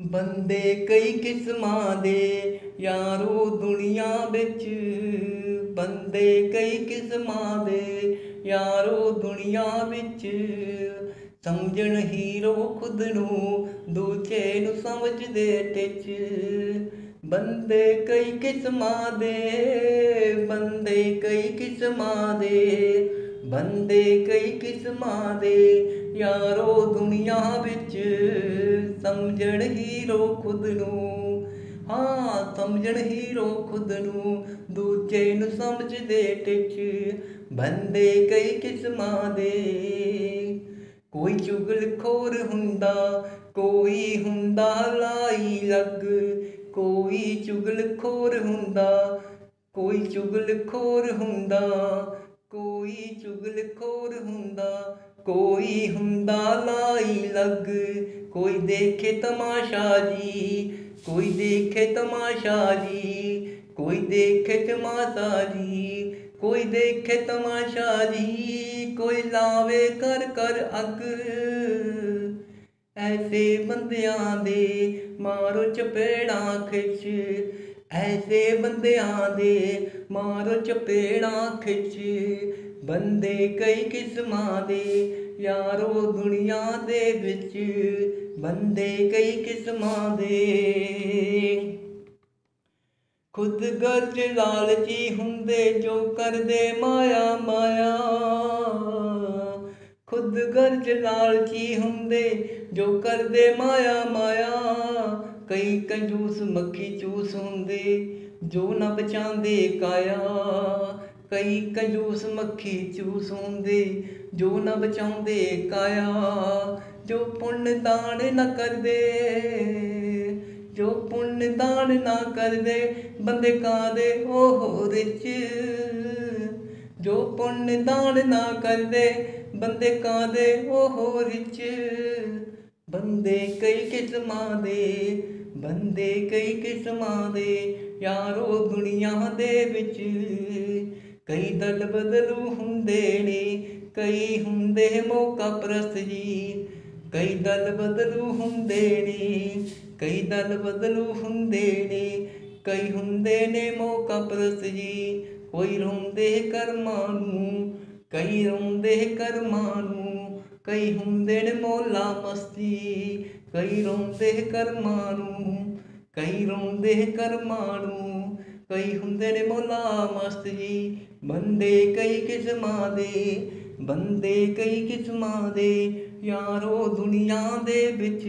ਬੰਦੇ ਕਈ ਕਿਸਮਾਂ ਦੇ, ਯਾਰੋ ਦੁਨੀਆ ਵਿੱਚ। ਬੰਦੇ ਕਈ ਕਿਸਮਾਂ ਦੇ, ਯਾਰੋ ਦੁਨੀਆ ਵਿੱਚ। ਸਮਝਣ ਹੀਰੋ ਖੁਦ ਨੂੰ, ਦੂਜੇ ਨੂੰ ਸਮਝਦੇ ਟਿੱਚ। ਬੰਦੇ ਕਈ ਕਿਸਮਾਂ ਦੇ, ਬੰਦੇ ਕਈ ਕਿਸਮਾਂ ਦੇ। ਬੰਦੇ ਕਈ ਕਿਸਮਾਂ ਦੇ, ਯਾਰੋ ਦੁਨੀਆ ਵਿੱਚ। ਸਮਝਣ ਹੀਰੋ ਖੁਦ ਨੂੰ। ਹਾਂ ਸਮਝਣ ਹੀਰੋ ਖੁਦ ਨੂੰ। ਦੂਜੇ ਨੂੰ ਸਮਝਦੇ ਟਿੱਚ, ਬੰਦੇ ਕਈ ਕਿਸਮਾਂ ਦੇ। ਕੋਈ ਚੁਗਲਖੋਰ ਹੁੰਦਾ, ਕੋਈ ਹੁੰਦਾ ਲਾਈ ਲੱਗ। ਕੋਈ ਚੁਗਲਖੋਰ ਹੁੰਦਾ, ਕੋਈ ਚੁਗਲਖੋਰ ਹੁੰਦਾ। ਕੋਈ ਚੁਗਲਖੋਰ ਹੁੰਦਾ ਕੋਈ ਹੁੰਦਾ ਲਾਈ ਲੱਗ, ਕੋਈ ਦੇਖੇ ਤਮਾਸ਼ਾ ਜੀ, ਕੋਈ ਦੇਖੇ ਤਮਾਸ਼ਾ ਜੀ, ਕੋਈ ਦੇਖੇ ਤਮਾਸ਼ਾ ਜੀ, ਕੋਈ ਦੇਖੇ ਤਮਾਸ਼ਾ ਜੀ, ਕੋਈ ਲਾਵੇ ਕਰ ਕਰ ਅੱਗ। ਐਸੇ ਬੰਦਿਆਂ ਦੇ ਮਾਰੋ ਚਪੇੜਾਂ ਖਿੱਚ, ਐਸੇ ਬੰਦਿਆਂ ਦੇ ਮਾਰੋ ਚਪੇੜਾਂ ਖਿੱਚ ਬੰਦੇ ਕਈ ਕਿਸਮਾਂ ਦੇ, ਯਾਰੋ ਦੁਨੀਆ ਦੇ ਵਿੱਚ ਬੰਦੇ ਕਈ ਕਿਸਮਾਂ ਦੇ। ਖੁਦ ਗਰਜ ਲਾਲਚੀ ਹੁੰਦੇ ਜੋ ਕਰਦੇ ਮਾਇਆ ਮਾਇਆ। ਖੁਦ ਗਰਜ ਲਾਲਚੀ ਹੁੰਦੇ ਜੋ ਕਰਦੇ ਮਾਇਆ ਮਾਇਆ। ਕਈ ਕੰਜੂਸ ਮੱਖੀ ਚੂਸ ਹੁੰਦੇ ਜੋ ਨਾ ਬਚਾਉਂਦੇ ਕਾਇਆ। ਕਈ ਕੰਜੂਸ ਮੱਖੀ ਚੂਸ ਹੁੰਦੇ ਜੋ ਨਾ ਬਚਾਉਂਦੇ ਕਾਇਆ, ਜੋ ਪੁੰਨ ਦਾਨ ਨਾ ਕਰਦੇ, ਜੋ ਪੁੰਨ ਦਾਨ ਨਾ ਕਰਦੇ ਬੰਦੇ ਕਾਦੇ ਉਹ ਰਿਚ ਜੋ ਪੁੰਨ ਦਾਨ ਨਾ ਕਰਦੇ ਬੰਦੇ ਕਾਦੇ ਉਹ ਰਿਚ ਬੰਦੇ ਕਈ ਕਿਸਮਾਂ ਦੇ, ਬੰਦੇ ਕਈ ਕਿਸਮਾਂ ਦੇ, ਯਾਰੋ ਦੁਨੀਆ ਦੇ ਵਿੱਚ ਕਈ ਦਲ ਬਦਲੂ ਹੁੰਦੇ ਨੇ, ਕਈ ਹੁੰਦੇ ਮੌਕਾ ਪ੍ਰਸਤ ਜੀ। ਕਈ ਦਲ ਬਦਲੂ ਹੁੰਦੇ ਨੇ, ਕਈ ਦਲ ਬਦਲੂ ਹੁੰਦੇ ਨੇ, ਕਈ ਹੁੰਦੇ ਨੇ ਮੌਕਾ ਪ੍ਰਸਤ ਜੀ। ਕੋਈ ਰੋਂਦੇ ਕਰਮਾਂ ਨੂੰ, ਕਈ ਰੋਂਦੇ ਕਰਮਾਂ ਨੂੰ, ਕਈ ਹੁੰਦੇ ਨੇ ਮੌਲਾ ਮਸਤੀ। ਕਈ ਰੋਂਦੇ ਕਰਮਾਂ ਨੂੰ, ਕਈ ਰੋਂਦੇ ਕਰਮਾਂ ਨੂੰ ਕਈ ਹੁੰਦੇ ਨੇ ਮੌਲਾ ਮਸਤ ਜੀ, ਬੰਦੇ ਕਈ ਕਿਸਮਾਂ ਦੇ, ਬੰਦੇ ਕਈ ਕਿਸਮਾਂ ਦੇ, ਯਾਰੋ ਦੁਨੀਆ ਦੇ ਵਿੱਚ।